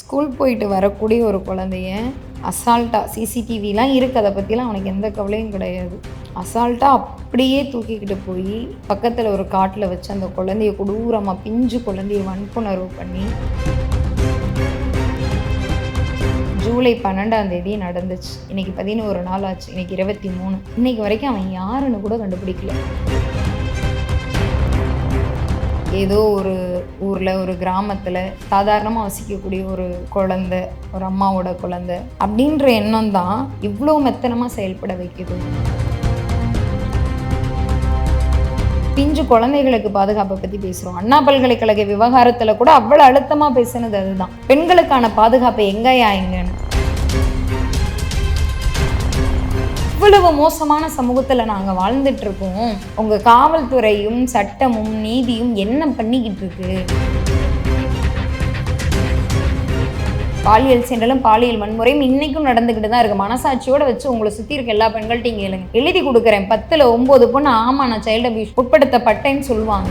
School போயிட்டு வரக்கூடிய ஒரு குழந்தைய அசால்ட்டாக சிசிடிவிலாம் இருக்குது அதை பற்றிலாம் அவனுக்கு எந்த கவலையும் கிடையாது. அசால்ட்டாக அப்படியே தூக்கிக்கிட்டு போய் பக்கத்தில் ஒரு காட்டில் வச்சு அந்த குழந்தைய கொடூரமாக பிஞ்சு குழந்தைய வன்புணர்வு பண்ணி ஜூலை பன்னெண்டாம் தேதி நடந்துச்சு. இன்னைக்கு பதினோரு நாள் ஆச்சு. இன்னைக்கு இருபத்தி மூணு. இன்னைக்கு வரைக்கும் அவன் யாருன்னு கூட கண்டுபிடிக்கல. ஏதோ ஒரு ஊரில் ஒரு கிராமத்தில் சாதாரணமாக வசிக்கக்கூடிய ஒரு குழந்தை ஒரு அம்மாவோட குழந்தை அப்படின்ற எண்ணம் தான் இவ்வளோ மெத்தனமாக செயல்பட வைக்குது. பிஞ்சு குழந்தைகளுக்கு பாதுகாப்பை பற்றி பேசுகிறோம் அண்ணா பல்கலைக்கழக விவகாரத்தில் கூட அவ்வளோ அழுத்தமாக பேசுனது அதுதான். பெண்களுக்கான பாதுகாப்பு எங்கேயா எங்கன்னு இவ்வளவு மோசமான சமூகத்துல நாங்க வாழ்ந்துட்டு இருக்கோம் உங்க காவல்துறையும் சட்டமும் நீதியும் என்ன பண்ணிக்கிட்டு இருக்கு பாலியல் சென்றலும் பாலியல் வன்முறையும் இன்னைக்கும் நடந்துக்கிட்டு தான் இருக்கு. மனசாட்சியோட வச்சு உங்களை சுத்தி இருக்க எல்லா பெண்கள்ட்டையும் கேளுங்க. எழுதி கொடுக்குறேன். பத்துல ஒன்பது பொண்ணு ஆமா நான் சைல்டு அபியூஸ் உட்படுத்தப்பட்டேன்னு சொல்லுவாங்க.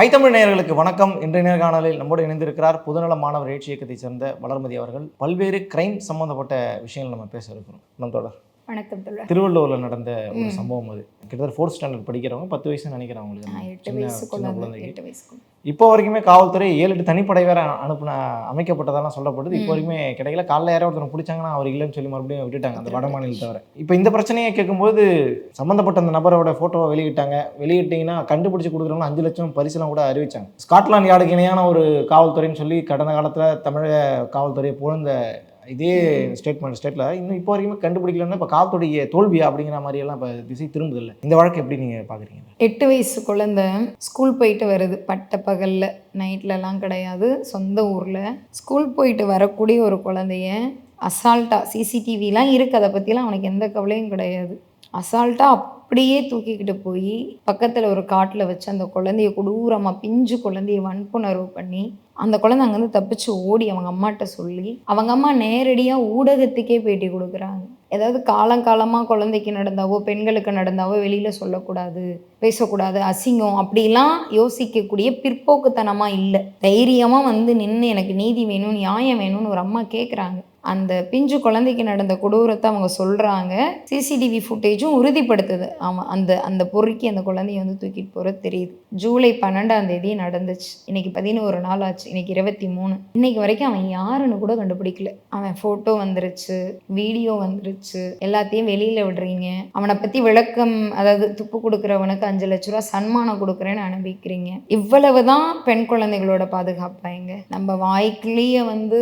ஐத்தமிழ் நேயர்களுக்கு வணக்கம். இன்றைய நேர்காணலில் நம்மோடு இணைந்திருக்கிறார் புதுநல மாணவர் எழுச்சி இயக்கத்தைச் சேர்ந்த வளர்மதி அவர்கள். பல்வேறு கிரைம் சம்பந்தப்பட்ட விஷயங்கள் நம்ம பேச இருக்கிறோம். நம் தொடர். வணக்கம் திருவள்ளூரில் நடந்த ஒரு சம்பவம் அது. கிட்டத்தட்ட ஃபோர்த் ஸ்டாண்டர்ட் படிக்கிறவங்க பத்து வயசு நினைக்கிறேன் நான் அவங்களுக்கு. இப்போ வரைக்குமே காவல்துறை ஏழு எட்டு தனிப்படை வேற அனுப்புன அமைக்கப்பட்டதெல்லாம் சொல்லப்படுது. இப்போ வரைக்குமே கிடைக்கல. காலைல யாரோ ஒருத்தர் பிடிச்சாங்கன்னா அவர் இல்லைன்னு சொல்லி மறுபடியும் விட்டுட்டாங்க அந்த வட மாநிலத்தை தவிர இப்போ இந்த பிரச்சனையை கேட்கும்போது சம்மந்தப்பட்ட அந்த நபரோட ஃபோட்டோவை வெளியிட்டாங்க. வெளியிட்டீங்கன்னா கண்டுபிடிச்சு கொடுக்குறவங்க அஞ்சு லட்சம் பரிசுலாம் கூட அறிவிச்சாங்க. ஸ்காட்லாந்து யார்டுக்கு இணையான ஒரு காவல்துறைன்னு சொல்லி கடந்த காலத்தில் தமிழக காவல்துறையை புகழ்ந்த இதே ஸ்டேட்மெண்ட் ஸ்டேட்டில் இன்னும் இப்போ வரைக்கும் கண்டுபிடிக்கலன்னா இப்போ காவத்துடைய தோல்வியா அப்படிங்கிற மாதிரி எல்லாம் இப்போ திசை திரும்புதில்லை. இந்த வழக்கு எப்படி நீங்கள் பார்க்குறீங்க? எட்டு வயசு குழந்தை ஸ்கூல் போயிட்டு வருது. பட்ட பகலில் நைட்லலாம் கிடையாது. சொந்த ஊரில். ஸ்கூல் போயிட்டு வரக்கூடிய ஒரு குழந்தைய அசால்ட்டாக சிசிடிவிலாம் இருக்குது அதை பற்றிலாம் அவனுக்கு எந்த கவலையும் கிடையாது. அசால்ட்டாக அப்படியே தூக்கிக்கிட்டு போய் பக்கத்தில் ஒரு காட்டில் வச்சு அந்த குழந்தைய கொடூரமாக பிஞ்சு குழந்தைய வன்புணர்வு பண்ணி அந்த குழந்தை அங்கேருந்து தப்பிச்சு ஓடி அவங்க அம்மாட்ட சொல்லி அவங்க அம்மா நேரடியாக ஊடகத்துக்கே பேட்டி கொடுக்குறாங்க. ஏதாவது காலங்காலமாக குழந்தைக்கு நடந்தாவோ பெண்களுக்கு நடந்தாவோ வெளியில் சொல்லக்கூடாது பேசக்கூடாது அசிங்கம் அப்படிலாம் யோசிக்கக்கூடிய பிற்போக்குத்தனமாக இல்லை. தைரியமாக வந்து நின்று எனக்கு நீதி வேணும் நியாயம் வேணும்னு ஒரு அம்மா கேட்குறாங்க அந்த பிஞ்சு குழந்தைக்கு நடந்த கொடூரத்தை அவங்க சொல்கிறாங்க சிசிடிவி ஃபுட்டேஜும் உறுதிப்படுத்துது. ஆமாம் அந்த அந்த பொறுக்கி அந்த குழந்தைய வந்து தூக்கிட்டு போகிறது தெரியுது. ஜூலை பன்னெண்டாம் தேதி நடந்துச்சு. இன்னைக்கு பதினோரு நாள் ஆச்சு. இன்னைக்கு இருபத்தி மூணு. இன்னைக்கு வரைக்கும் அவன் யாருன்னு கூட கண்டுபிடிக்கல. அவன் ஃபோட்டோ வந்துருச்சு வீடியோ வந்துருச்சு. எல்லாத்தையும் வெளியில் விடுறீங்க. அவனை பற்றி விளக்கம் அதாவது துப்பு கொடுக்குறவனுக்கு அஞ்சு லட்ச ரூபா சன்மானம் கொடுக்குறேன்னு அனுப்பிக்கிறீங்க. இவ்வளவு தான் பெண் குழந்தைகளோட பாதுகாப்பாங்க நம்ம வாய்க்குள்ளேயே வந்து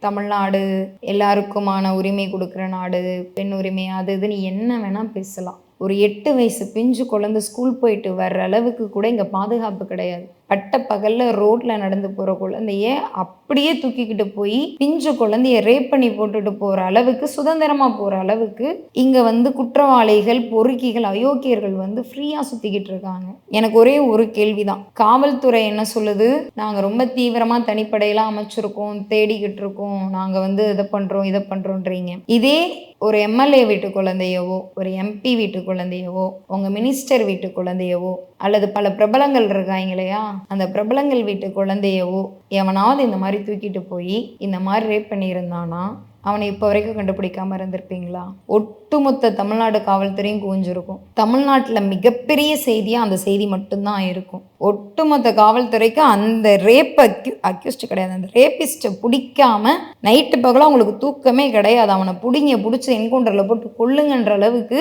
தமிழ்நாடு எல்லாருக்குமான உரிமை கொடுக்குற நாடு பெண் உரிமை அது இதுன்னு என்ன வேணால் பேசலாம். ஒரு எட்டு வயசு பிஞ்சு குழந்தை ஸ்கூல் போயிட்டு வர்ற அளவுக்கு கூட இங்கே பாதுகாப்பு கிடையாது. பட்ட பகல்ல ரோட்ல நடந்து போற குழந்தைய அப்படியே தூக்கிக்கிட்டு போய் பிஞ்சு குழந்தைய ரேப் பண்ணி போட்டுட்டு போற அளவுக்கு சுதந்திரமா போற அளவுக்கு இங்க வந்து குற்றவாளிகள் பொறுக்கிகள் அயோக்கியர்கள் வந்து ஃப்ரீயா சுத்திக்கிட்டு இருக்காங்க. எனக்கு ஒரே ஒரு கேள்விதான். காவல்துறை என்ன சொல்லுது? நாங்க ரொம்ப தீவிரமா தனிப்படையெல்லாம் அமைச்சிருக்கோம் தேடிக்கிட்டு இருக்கோம். நாங்க வந்து இதை பண்றோம் இதை பண்றோன்றீங்க இதே ஒரு எம்எல்ஏ வீட்டு குழந்தையவோ ஒரு எம்பி வீட்டு குழந்தையவோ உங்க மினிஸ்டர் வீட்டு குழந்தையவோ அல்லது பல பிரபலங்கள் இருக்காங்க இல்லையா? அந்த பிரபலங்கள் வீட்டு குழந்தையவோ எவனாவது இந்த மாதிரி தூக்கிட்டு போய் இந்த மாதிரி ரேப் பண்ணியிருந்தானா? அவனை இப்போ வரைக்கும் கண்டுபிடிக்காம இருந்திருப்பீங்களா? ஒட்டுமொத்த தமிழ்நாடு காவல்துறையும் குவிஞ்சிருக்கும். தமிழ்நாட்டில் மிகப்பெரிய செய்தியாக அந்த செய்தி மட்டும்தான் இருக்கும். ஒட்டுமொத்த காவல்துறைக்கு அந்த ரேப் அக்யூ அக்யூஸ்ட் கிடையாது. அந்த ரேபிஸ்ட்டை பிடிக்காம நைட்டு பகலாக அவங்களுக்கு தூக்கமே கிடையாது. அவனை பிடிங்க பிடிச்சி என்கவுண்டரில் போட்டு கொள்ளுங்கன்ற அளவுக்கு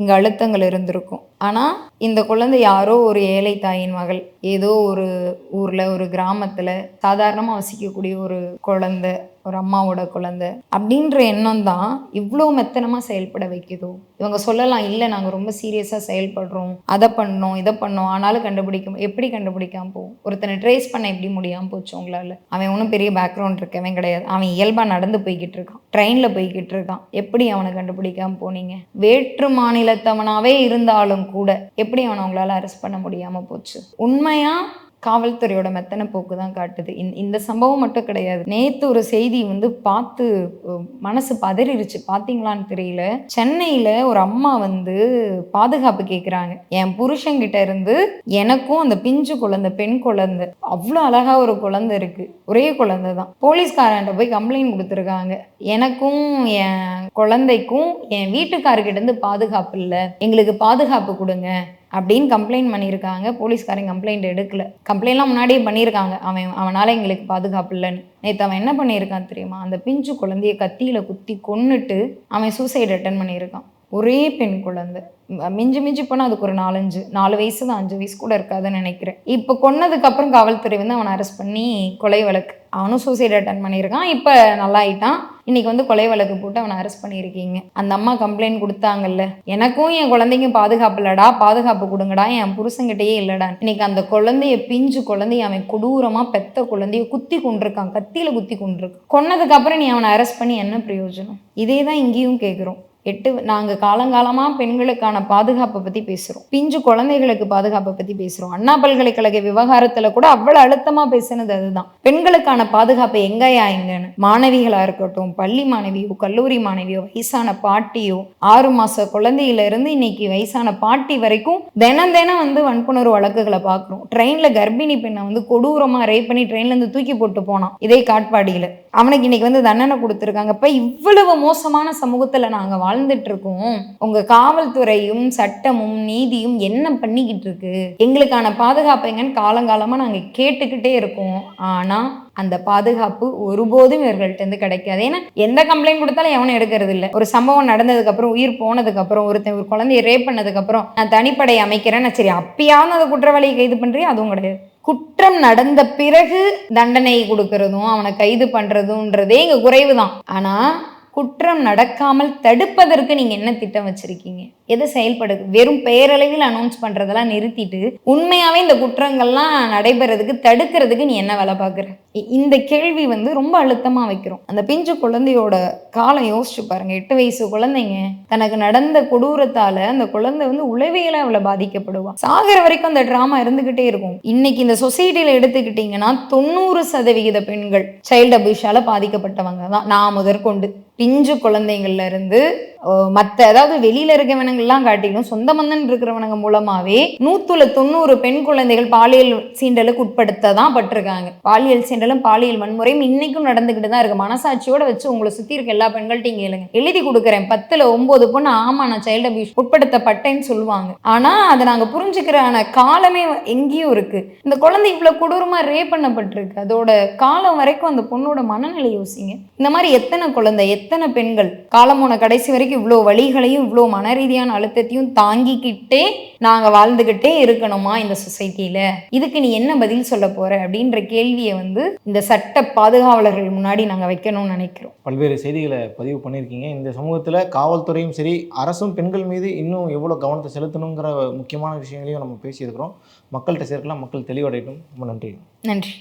இங்கே அழுத்தங்கள் இருந்திருக்கும். ஆனால் இந்த குழந்தை யாரோ ஒரு ஏழை தாயின் மகள். ஏதோ ஒரு ஊரில் ஒரு கிராமத்தில் சாதாரணமாக வசிக்கக்கூடிய ஒரு குழந்தை. ஒரு அம்மாவோட குழந்தை அப்படின்ற எண்ணம் தான் இவ்வளோ மெத்தனமாக செயல்பட வைக்குதோ? இவங்க சொல்லலாம் இல்லை நாங்கள் ரொம்ப சீரியஸாக செயல்படுறோம். அதை பண்ணோம் இதை பண்ணோம். ஆனாலும் கண்டுபிடிக்க எப்படி கண்டுபிடிக்காம போகும்? ஒருத்தனை ட்ரேஸ் பண்ண எப்படி முடியாமல் போச்சு உங்களால்? அவன் ஒன்றும் பெரிய பேக்ரவுண்ட் இருக்கவன் கிடையாது. அவன் இயல்பாக நடந்து போய்கிட்டு இருக்கான். ட்ரெயினில் போய்கிட்டு இருக்கான். எப்படி அவனை கண்டுபிடிக்காமல் போனீங்க? வேற்று மாநிலத்தவனாகவே இருந்தாலும் கூட எப்படி அவனை உங்களால் அரெஸ்ட் பண்ண முடியாமல் போச்சு? உண்மையாக காவல்துறையோட மெத்தனை போக்கு தான் காட்டுது. இந் இந்த சம்பவம் மட்டும் கிடையாது. நேத்து ஒரு செய்தி வந்து பார்த்து மனசு பதறிடுச்சு பார்த்தீங்களான்னு தெரியல. சென்னையில் ஒரு அம்மா வந்து பாதுகாப்பு கேட்குறாங்க என் புருஷன்கிட்ட இருந்து எனக்கும் அந்த பிஞ்சு குழந்தை பெண் குழந்தை அவ்வளோ அழகா ஒரு குழந்தை இருக்குது ஒரே குழந்தை தான். போலீஸ்காரன்ட்ட போய் கம்ப்ளைண்ட் கொடுத்துருக்காங்க. எனக்கும் என் குழந்தைக்கும் என் வீட்டுக்காரர்கிட்ட இருந்து பாதுகாப்பு இல்லை. எங்களுக்கு பாதுகாப்பு கொடுங்க. அப்படின்னு கம்ப்ளைண்ட் பண்ணியிருக்காங்க. போலீஸ்காரங்க கம்ப்ளைண்ட் எடுக்கல. கம்ப்ளைண்ட்லாம் முன்னாடியே பண்ணியிருக்காங்க. அவன் அவனால் எங்களுக்கு பாதுகாப்பு இல்லைன்னு. நேற்று அவன் என்ன பண்ணியிருக்கான் தெரியுமா? அந்த பிஞ்சு குழந்தைய கத்தியில் குத்தி கொன்னுட்டு அவன் சூசைட் அட்டன் பண்ணியிருக்கான். ஒரே பெண் குழந்தை. மிஞ்சு மிஞ்சி மிஞ்சி போனால் அதுக்கு ஒரு நாலஞ்சு நாலு வயசு தான் அஞ்சு வயசு கூட இருக்காதுன்னு நினைக்கிறேன். இப்போ கொன்னதுக்கு அப்புறம் காவல்துறை வந்து அவனை அரெஸ்ட் பண்ணி கொலை வழக்கு. அவனும் சூசைட் அட்டன் பண்ணியிருக்கான். இப்போ நல்லா ஆயிட்டான் இன்னைக்கு வந்து கொலை வழக்கு போட்டு அவனை அரெஸ்ட் பண்ணியிருக்கீங்க. அந்த அம்மா கம்ப்ளைண்ட் கொடுத்தாங்கல்ல. எனக்கும் என் குழந்தைக்கும் பாதுகாப்பு இல்லடா பாதுகாப்பு கொடுங்கடா என் புருஷங்கிட்டயே இல்லடா. இன்னைக்கு அந்த குழந்தைய பிஞ்சு குழந்தைய அவன் கொடூரமா பெத்த குழந்தைய குத்தி கொண்டிருக்கான் கத்தியில குத்தி கொண்டிருக்கான் கொன்னதுக்கு அப்புறம் நீ அவனை அரெஸ்ட் பண்ணி என்ன பிரயோஜனம்? இதே தான் இங்கேயும் கேட்குறோம் எட்டு நாங்கள் காலங்காலமாக பெண்களுக்கான பாதுகாப்பை பற்றி பேசுகிறோம் பிஞ்சு குழந்தைகளுக்கு பாதுகாப்பை பற்றி பேசுகிறோம் அண்ணா பல்கலைக்கழக விவகாரத்தில் கூட அவ்வளோ அழுத்தமாக பேசுனது அதுதான். பெண்களுக்கான பாதுகாப்பு எங்கேயா எங்கன்னு? மாணவிகளாக இருக்கட்டும் பள்ளி மாணவியோ கல்லூரி மாணவியோ வயசான பாட்டியோ ஆறு மாத குழந்தையில இருந்து இன்னைக்கு வயசான பாட்டி வரைக்கும் தினம் தினம் வந்து வன்புணர்வு வழக்குகளை பார்க்குறோம். ட்ரெயினில் கர்ப்பிணி பெண்ணை வந்து கொடூரமாக ரேப் பண்ணி ட்ரெயின்லேருந்து தூக்கி போட்டு போனான் இதே காட்பாடியில். அவனுக்கு இன்னைக்கு வந்து தண்டனை கொடுத்துருக்காங்க. இப்போ இவ்வளவு மோசமான சமூகத்தில் நாங்கள் வாழ்ந்துட்டு இருக்கோம் உங்கள் காவல்துறையும் சட்டமும் நீதியும் என்ன பண்ணிக்கிட்டு இருக்கு எங்களுக்கான பாதுகாப்பு எங்கன்னு காலங்காலமாக நாங்கள் கேட்டுக்கிட்டே இருக்கோம். ஆனால் அந்த பாதுகாப்பு ஒருபோதும் இவர்கள்ட்ட இருந்து கிடைக்காது. ஏன்னா எந்த கம்ப்ளைண்ட் கொடுத்தாலும் எவனும் எடுக்கிறது இல்லை. ஒரு சம்பவம் நடந்ததுக்கு அப்புறம் உயிர் போனதுக்கு அப்புறம் ஒருத்தன் ஒரு குழந்தைய ரேப் பண்ணதுக்கு அப்புறம் நான் தனிப்படை அமைக்கிறேன் நான் சரி அப்பயாவது அந்த குற்றவாளியை கைது பண்றேன் அதுவும் கிடையாது. குற்றம் நடந்த பிறகு தண்டனை கொடுக்கறதும் அவனை கைது பண்றதுன்றதே இங்க குறைவு தான் ஆனா குற்றம் நடக்காமல் தடுப்பதற்கு நீங்க என்ன திட்டம் வச்சிருக்கீங்க? எது செயல்படுது வெறும் பெயரளவில் அனௌன்ஸ் பண்றதெல்லாம் நிறுத்திட்டு உண்மையாவே இந்த குற்றங்கள்லாம் நடைபெறதுக்கு தடுக்கிறதுக்கு நீ என்ன வேலை பார்க்குற? இந்த கேள்வி வந்து ரொம்ப அழுத்தமா வைக்கிறோம். அந்த பிஞ்சு குழந்தையோட காலம் யோசிச்சு பாருங்க. எட்டு வயசு குழந்தைங்க தனக்கு நடந்த கொடூரத்தால அந்த குழந்தை வந்து உளவியல அவளை பாதிக்கப்படுவா. சாகிற வரைக்கும் அந்த ட்ராமா இருந்துகிட்டே இருக்கும். இன்னைக்கு இந்த சொசைட்டில எடுத்துக்கிட்டீங்கன்னா தொண்ணூறு சதவிகித பெண்கள் சைல்டு அபியூஷால பாதிக்கப்பட்டவங்க தான். நான் முதற்கொண்டு. பிஞ்சு குழந்தைங்கள்ல இருந்து மற்ற அதாவது வெளியில இருக்கவனங்கள்லாம் காட்டிலும் சொந்த மந்தன் இருக்கிறவனுங்க மூலமாவே நூத்துல தொண்ணூறு பெண் குழந்தைகள் பாலியல் சீண்டலுக்கு உட்படுத்த தான் பட்டிருக்காங்க. பாலியல் சீண்டலும் பாலியல் வன்முறையும் இன்னைக்கும் நடந்துகிட்டு தான் இருக்கு. மனசாட்சியோட வச்சு உங்களை சுத்தி இருக்க எல்லா பெண்கள்ட்டையும் கேளுங்க. எழுதி கொடுக்குறேன். பத்துல ஒன்பது பொண்ணு ஆமா நான் சைல்டு அபியூஸ் உட்படுத்தப்பட்டேன்னு சொல்லுவாங்க. ஆனா அதை நாங்க புரிஞ்சுக்கிறான காலமே எங்கேயும் இருக்கு. இந்த குழந்தை இவ்வளவு கொடூரமா ரேப் பண்ணப்பட்டிருக்கு. அதோட காலம் வரைக்கும் அந்த பொண்ணோட மனநிலை யோசிங்க. இந்த மாதிரி எத்தனை குழந்தை எத்தனை பெண்கள் காலம் போன கடைசி வரைக்கும் இவ்வளோ வழிகளையும் இவ்வளோ மன ரீதியான அழுத்தத்தையும் தாங்கிக்கிட்டே நாங்கள் வாழ்ந்துக்கிட்டே இருக்கணுமா இந்த சொசைட்டியில் இதுக்கு நீ என்ன பதில் சொல்ல போற? அப்படின்ற கேள்வியை வந்து இந்த சட்ட பாதுகாவலர்கள் முன்னாடி நாங்கள் வைக்கணும்னு நினைக்கிறோம். பல்வேறு செய்திகளை பதிவு பண்ணியிருக்கீங்க. இந்த சமூகத்தில் காவல்துறையும் சரி அரசும் பெண்கள் மீது இன்னும் எவ்வளோ கவனத்தை செலுத்தணுங்கிற முக்கியமான விஷயங்களையும் நம்ம பேசியிருக்கிறோம். மக்கள்கிட்ட சேர்க்கலாம் மக்கள் தெளிவடையட்டும். ரொம்ப நன்றி. நன்றி.